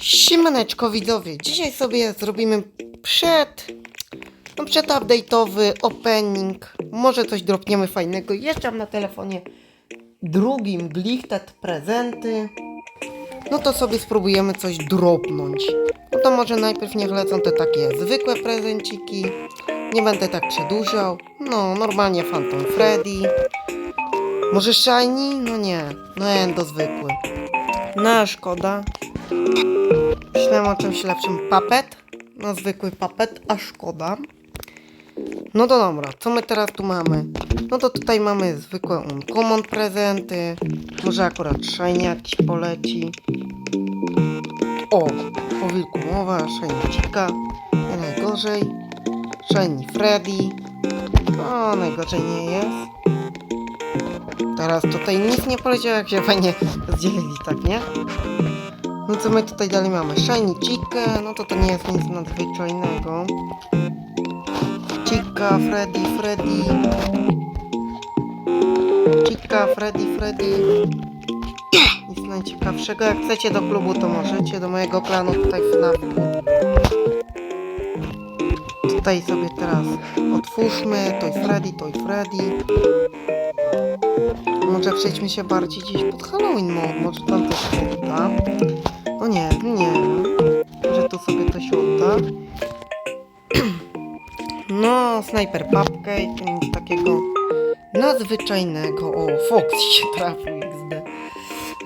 Siemaneczko widzowie, dzisiaj sobie zrobimy przed, no przed update'owy opening, może coś dropniemy fajnego, jeszcze mam na telefonie drugim Glichtet prezenty, no to sobie spróbujemy coś dropnąć. No to może najpierw niech lecą te takie zwykłe prezenciki, nie będę tak przedłużał, no normalnie Phantom Freddy, może Shiny? No nie, no Endo zwykły. No szkoda. Myślałem o czymś lepszym. Papet? No zwykły papet, a szkoda. No to dobra, co my teraz tu mamy? No to tutaj mamy zwykłe uncommon prezenty. Może akurat shiny jakiś poleci. O, o wilku mowa, shiny cika. Nie najgorzej. Shiny Freddy. O, najgorzej nie jest. Teraz tutaj nic nie poleciało, jak się fajnie zdzielili, tak nie? No co my tutaj dalej mamy? Shiny Chica, no to to nie jest nic nadzwyczajnego. Chica, Freddy, Freddy. Chica, Freddy, Freddy. Nic najciekawszego. Jak chcecie do klubu, to możecie. Do mojego klanu tutaj FNAF. Tutaj sobie teraz otwórzmy. Toy Freddy, Toy Freddy. Może przejdźmy się bardziej gdzieś pod Halloween mode. Może tam też uda. No nie, nie. Że tu sobie to się uda. No, Sniper Cupcake, nic takiego nadzwyczajnego. O, Foxy się trafił XD.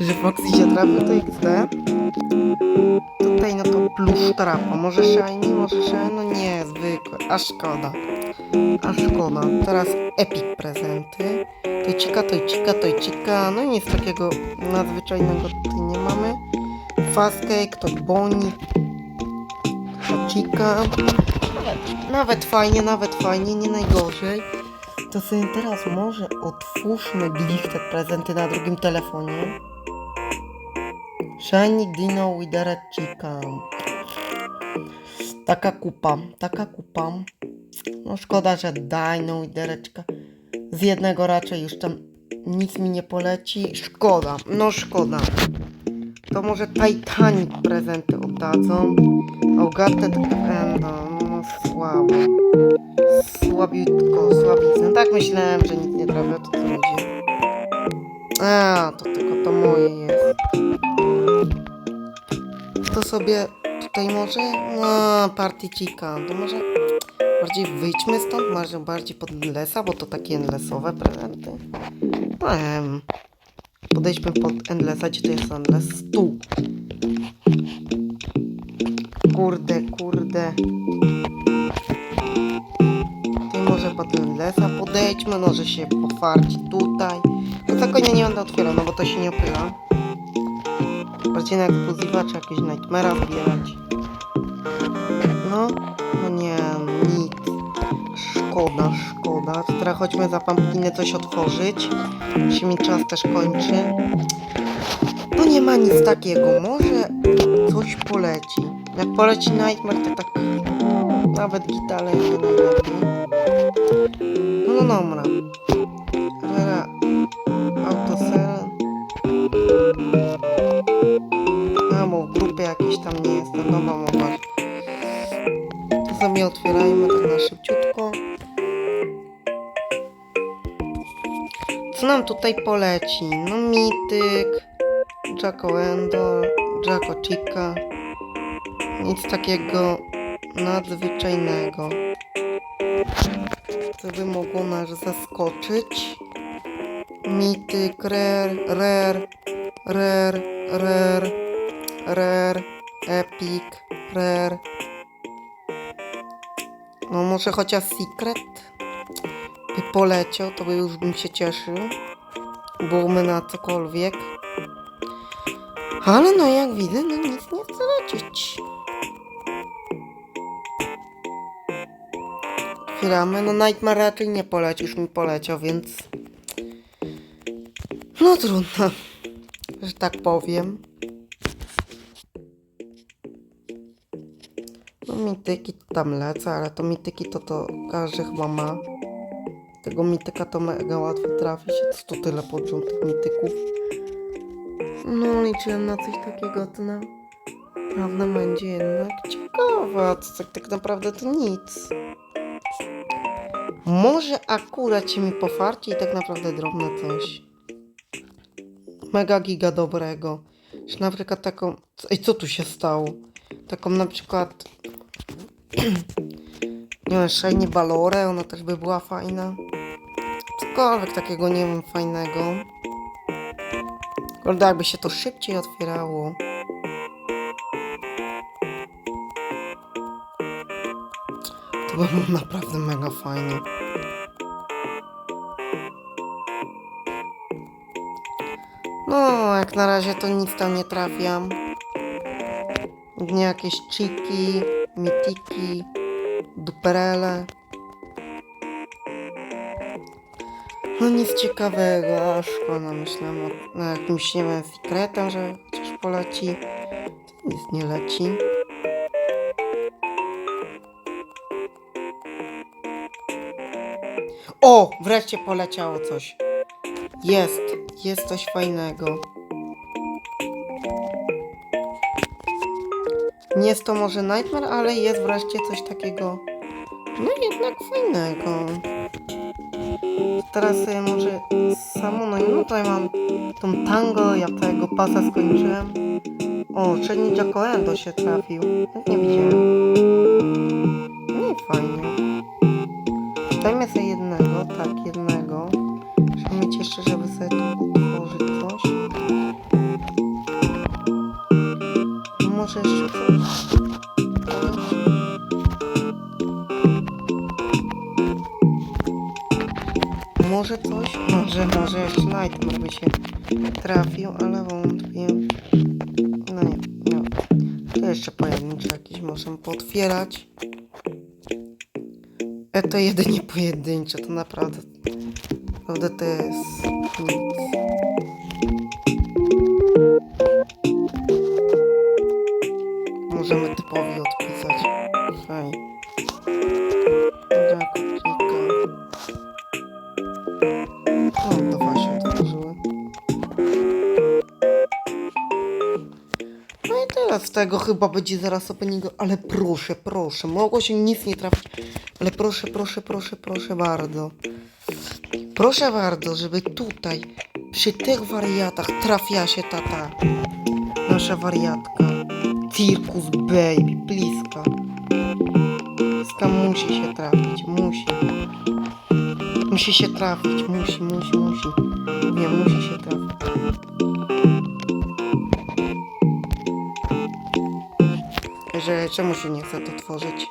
Że Foxy się trafił to XD. Tutaj no to plusz trapa. Może shiny, może shiny? No nie, zwykłe. A szkoda. A szkoda. Teraz epic prezenty. Tojcika, tojcika, tojcika. No i nic takiego nadzwyczajnego tutaj nie mamy. Cake, to boni. Tojcika. Nawet, nawet fajnie, nawet fajnie, nie najgorzej. To sobie teraz może otwórzmy te prezenty na drugim telefonie. Shiny Dino with chicken. Taka kupa, taka kupa. No szkoda, że Dino i. Z jednego raczej już tam nic mi nie poleci. Szkoda, no szkoda. To może Titanic prezenty oddadzą. Augated Endo, no słabo. Słabiutko, słabizna. Tak myślałem, że nic nie trafia, to co ludzie. A, to tylko to moje jest. To sobie tutaj może, no, party chicken, to może bardziej wyjdźmy stąd, może bardziej pod Endlessa, bo to takie Endlessowe prezenty. No, podejdźmy pod Endlessa, gdzie to jest Endless? Tu. Kurde, kurde. Ty może pod Endlessa podejdźmy, może się pofarci tutaj. No za nie będę otwierał, no bo to się nie opyla. Bardziej na ekskluzywa czy jakieś Nightmare'a zbierać. No, no. Szkoda, szkoda. Teraz chodźmy za pumpkiny coś otworzyć. Się mi czas też kończy. No nie ma nic takiego. Może coś poleci. Jak poleci Nightmare, to tak nawet gitale nie najlepiej. No, no dobra. Rera Autosel. A, bo w grupie jakiejś tam nie jestem. No, no, no, to sobie otwierajmy tak. Nam tutaj poleci? No mityk, Jacko Endo, Jacko Chica. Nic takiego nadzwyczajnego. Co by mogło nas zaskoczyć? Mityk, rare, rare, rare, rare, rare, epic, rare. No może chociaż Secret poleciał, to już bym się cieszył. Byłoby na cokolwiek. Ale no jak widzę, no nic nie chce lecieć. Otwieramy. No Nightmare raczej nie polecił, już mi poleciał, więc... No trudno, że tak powiem. No mityki to tam lecę, ale to mityki to to każdy chyba ma. Tego mityka to mega łatwo trafi się. Co tu tyle tych mityków? No liczyłem na coś takiego, to na... Prawda będzie jednak ciekawa. To tak, tak naprawdę to nic. Może akurat się mi pofarci i tak naprawdę drobne coś. Mega giga dobrego. Czy na przykład taką... Ej, co tu się stało? Taką na przykład... nie wiem, Shiny Balorę, ona też by była fajna. Cokolwiek takiego, nie wiem, fajnego. Kurde, jakby się to szybciej otwierało. To by było naprawdę mega fajnie. No, jak na razie to nic tam nie trafiam. Nie jakieś chiki, mitiki, duperele. No nic ciekawego, a szkoda, myślałem o na jakimś, nie wiem, sekretem, że chociaż poleci. Nic nie leci. O! Wreszcie poleciało coś. Jest, jest coś fajnego. Nie jest to może Nightmare, ale jest wreszcie coś takiego. No jednak fajnego. Teraz sobie może samo, no i no tutaj mam tą tango, ja tego pasa skończyłem. O, Shiny Jacoendo się trafił. Nie widziałem. No i fajnie. Dajmy sobie jednego, tak, jednego. Muszę mieć jeszcze, żeby sobie tu Może jeszcze. Może coś? Może, może jeszcze Nightmare by się trafił, ale wątpię. No nie, nie. To jeszcze pojedyncze jakieś możemy pootwierać. E to jedynie pojedyncze, to naprawdę. Naprawdę to jest nic. 15 chyba będzie zaraz opening, ale proszę, proszę, mogło się nic nie trafić, ale proszę, proszę, proszę, proszę bardzo. Proszę bardzo, żeby tutaj, przy tych wariatach trafia się tata. Nasza wariatka. Circus baby, bliska. Tam musi się trafić, musi. Musi się trafić, musi, musi, musi. Nie, musi się trafić. Że czemu się nie chce to tworzyć?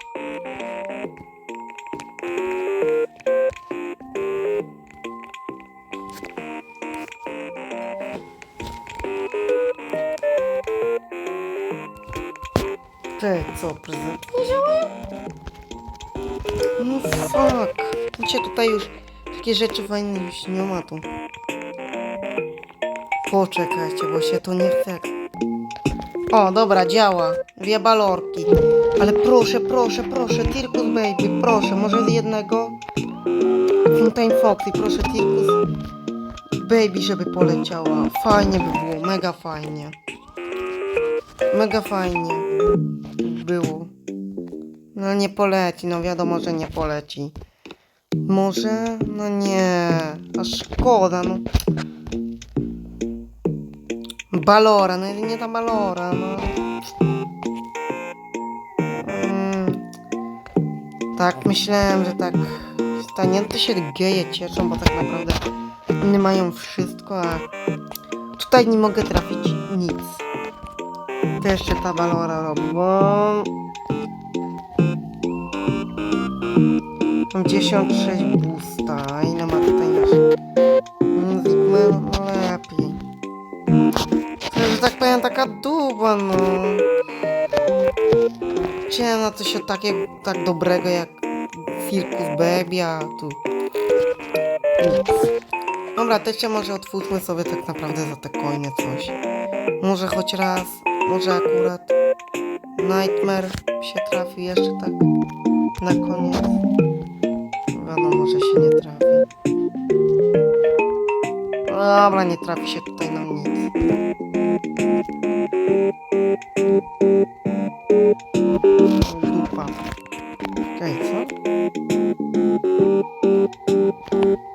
Ty, co, prezent nie działa? No fuck. Wiecie, tutaj już takie rzeczy fajne już nie ma tu. Poczekajcie, bo się to nie chce. O, dobra, działa. Dwie balorki. Ale proszę, proszę, proszę, Circus Baby, proszę, może z jednego? Fountain Foxy, proszę, Circus Baby, żeby poleciała. Fajnie by było, mega fajnie. Mega fajnie było. No nie poleci, no wiadomo, że nie poleci. Może? No nie, a szkoda, no. Balora, no nie ta Balora, no. Tak, myślałem, że tak stanie. No to się geje cieszą, bo tak naprawdę inni mają wszystko, a tutaj nie mogę trafić nic. To jeszcze ta Balora robi. Mam 96 boosta, a ile ma tutaj nasz Zigmer? No lepiej. To jest, tak powiem, taka duba, no. Chciałem na coś takie, tak dobrego jak Circus Baby, a tu nic. Dobra, to jeszcze może otwórzmy sobie tak naprawdę za te coiny coś. Może choć raz, może akurat Nightmare się trafi jeszcze tak na koniec. Wiadomo, że się nie trafi. Dobra, nie trafi się tutaj nam nic. Thank you.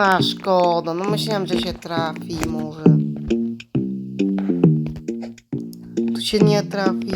A, szkoda, no myślałem, że się trafi może. Tu się nie trafi.